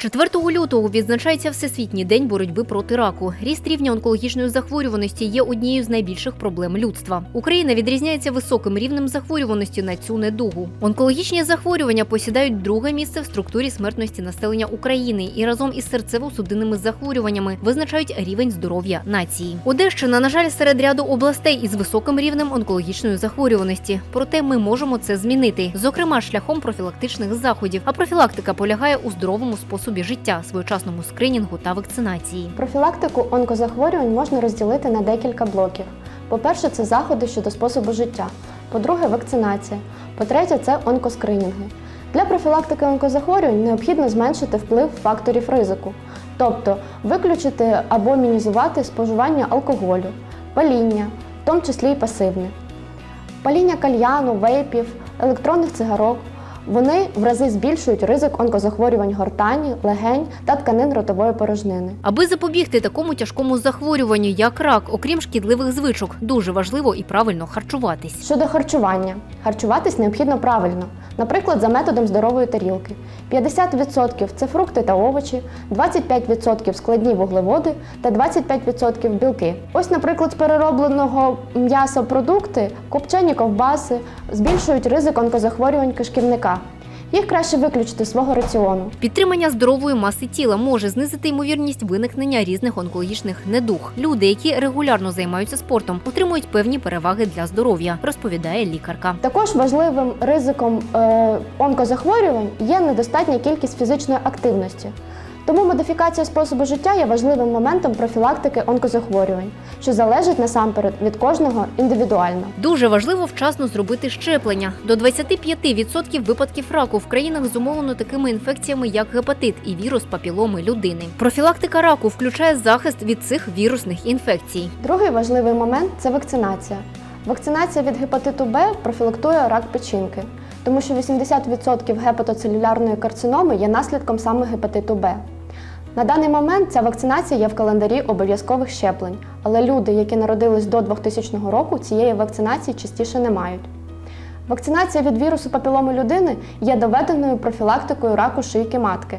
4 лютого відзначається Всесвітній день боротьби проти раку. Ріст рівня онкологічної захворюваності є однією з найбільших проблем людства. Україна відрізняється високим рівнем захворюваності на цю недугу. Онкологічні захворювання посідають друге місце в структурі смертності населення України і разом із серцево-судинними захворюваннями визначають рівень здоров'я нації. Одещина, на жаль, серед ряду областей із високим рівнем онкологічної захворюваності. Проте ми можемо це змінити, зокрема шляхом профілактичних заходів. А профілактика полягає у здоровому способі життя, своєчасному скринінгу та вакцинації. Профілактику онкозахворювань можна розділити на декілька блоків. По-перше, це заходи щодо способу життя. По-друге, вакцинація. По-третє, це онкоскринінги. Для профілактики онкозахворювань необхідно зменшити вплив факторів ризику, тобто виключити або мінімізувати споживання алкоголю, паління, в тому числі і пасивне. Паління кальяну, вейпів, електронних цигарок. Вони в рази збільшують ризик онкозахворювань гортані, легень та тканин ротової порожнини. Аби запобігти такому тяжкому захворюванню, як рак, окрім шкідливих звичок, дуже важливо і правильно харчуватись. Щодо харчування, харчуватись необхідно правильно, наприклад, за методом здорової тарілки. 50% це фрукти та овочі, 25% складні вуглеводи та 25% білки. Ось, наприклад, з переробленого м'яса продукти, копчені ковбаси збільшують ризик онкозахворювань кишківника. Їх краще виключити з свого раціону. Підтримання здорової маси тіла може знизити ймовірність виникнення різних онкологічних недуг. Люди, які регулярно займаються спортом, отримують певні переваги для здоров'я, розповідає лікарка. Також важливим ризиком е, онкозахворювань є недостатня кількість фізичної активності. Тому модифікація способу життя є важливим моментом профілактики онкозахворювань, що залежить насамперед від кожного індивідуально. Дуже важливо вчасно зробити щеплення. До 25% випадків раку в країнах зумовлено такими інфекціями, як гепатит і вірус папіломи людини. Профілактика раку включає захист від цих вірусних інфекцій. Другий важливий момент це вакцинація. Вакцинація від гепатиту Б профілактує рак печінки, тому що 80% гепатоцелюлярної карциноми є наслідком саме гепатиту Б. На даний момент ця вакцинація є в календарі обов'язкових щеплень, але люди, які народились до 2000 року, цієї вакцинації частіше не мають. Вакцинація від вірусу папіломи людини є доведеною профілактикою раку шийки матки.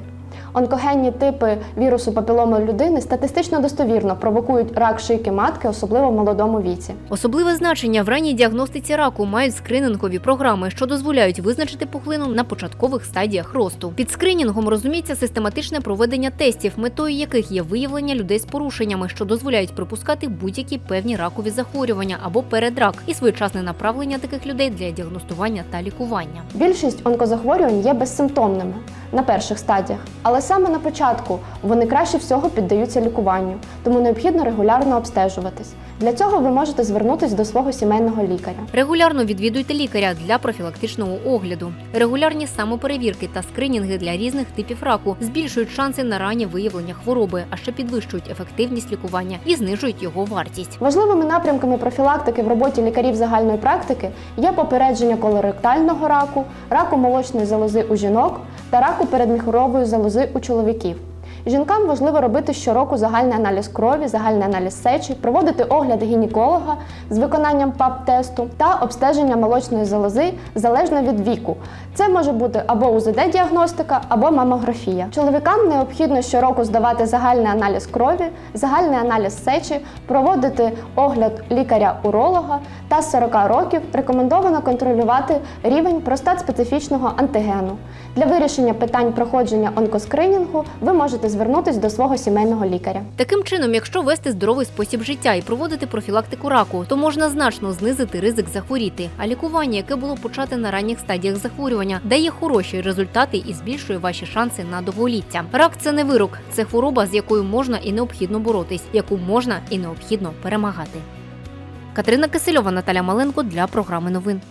Онкогенні типи вірусу папіломи людини статистично достовірно провокують рак шийки матки, особливо в молодому віці. Особливе значення в ранній діагностиці раку мають скринингові програми, що дозволяють визначити пухлину на початкових стадіях росту. Під скринінгом розуміється систематичне проведення тестів, метою яких є виявлення людей з порушеннями, що дозволяють припускати будь-які певні ракові захворювання або передрак, і своєчасне направлення таких людей для діагностування та лікування. Більшість онкозахворювань є безсимптомними на перших стадіях, але саме на початку вони краще всього піддаються лікуванню, тому необхідно регулярно обстежуватись. Для цього ви можете звернутися до свого сімейного лікаря. Регулярно відвідуйте лікаря для профілактичного огляду. Регулярні самоперевірки та скринінги для різних типів раку збільшують шанси на раннє виявлення хвороби, а ще підвищують ефективність лікування і знижують його вартість. Важливими напрямками профілактики в роботі лікарів загальної практики є попередження колоректального раку, раку молочної залози у жінок та раку передміхорової залози у чоловіків. Жінкам важливо робити щороку загальний аналіз крові, загальний аналіз сечі, проводити огляд гінеколога з виконанням ПАП-тесту та обстеження молочної залози залежно від віку. Це може бути або УЗД-діагностика, або мамографія. Чоловікам необхідно щороку здавати загальний аналіз крові, загальний аналіз сечі, проводити огляд лікаря-уролога та з 40 років рекомендовано контролювати рівень простат-специфічного антигену. Для вирішення питань проходження онкоскринінгу ви можете звернутися до свого сімейного лікаря. Таким чином, якщо вести здоровий спосіб життя і проводити профілактику раку, то можна значно знизити ризик захворіти. А лікування, яке було почате на ранніх стадіях захворювання, дає хороші результати і збільшує ваші шанси на довголіття. Рак це не вирок, це хвороба, з якою можна і необхідно боротись, яку можна і необхідно перемагати. Катерина Кисельова, Наталя Маленко для програми новин.